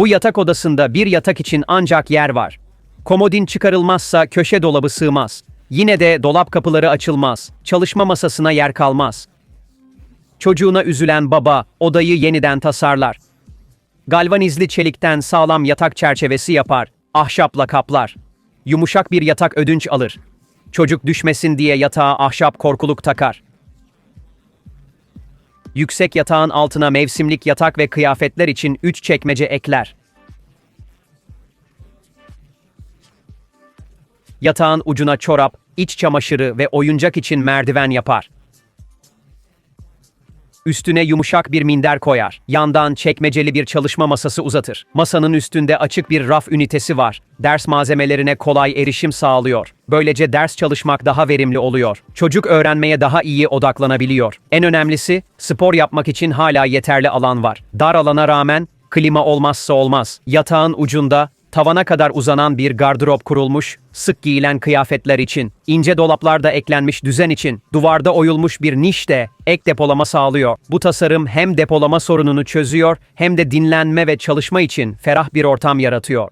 Bu yatak odasında bir yatak için ancak yer var. Komodin çıkarılmazsa köşe dolabı sığmaz. Yine de dolap kapıları açılmaz. Çalışma masasına yer kalmaz. Çocuğuna üzülen baba odayı yeniden tasarlar. Galvanizli çelikten sağlam yatak çerçevesi yapar. Ahşapla kaplar. Yumuşak bir yatak ödünç alır. Çocuk düşmesin diye yatağa ahşap korkuluk takar. Yüksek yatağın altına mevsimlik yatak ve kıyafetler için üç çekmece ekler. Yatağın ucuna çorap, iç çamaşırı ve oyuncak için merdiven yapar. Üstüne yumuşak bir minder koyar. Yandan çekmeceli bir çalışma masası uzatır. Masanın üstünde açık bir raf ünitesi var. Ders malzemelerine kolay erişim sağlıyor. Böylece ders çalışmak daha verimli oluyor. Çocuk öğrenmeye daha iyi odaklanabiliyor. En önemlisi, spor yapmak için hala yeterli alan var. Dar alana rağmen klima olmazsa olmaz. Yatağın ucunda tavana kadar uzanan bir gardırop kurulmuş, sık giyilen kıyafetler için, ince dolaplarda eklenmiş düzen için, duvarda oyulmuş bir niş de ek depolama sağlıyor. Bu tasarım hem depolama sorununu çözüyor hem de dinlenme ve çalışma için ferah bir ortam yaratıyor.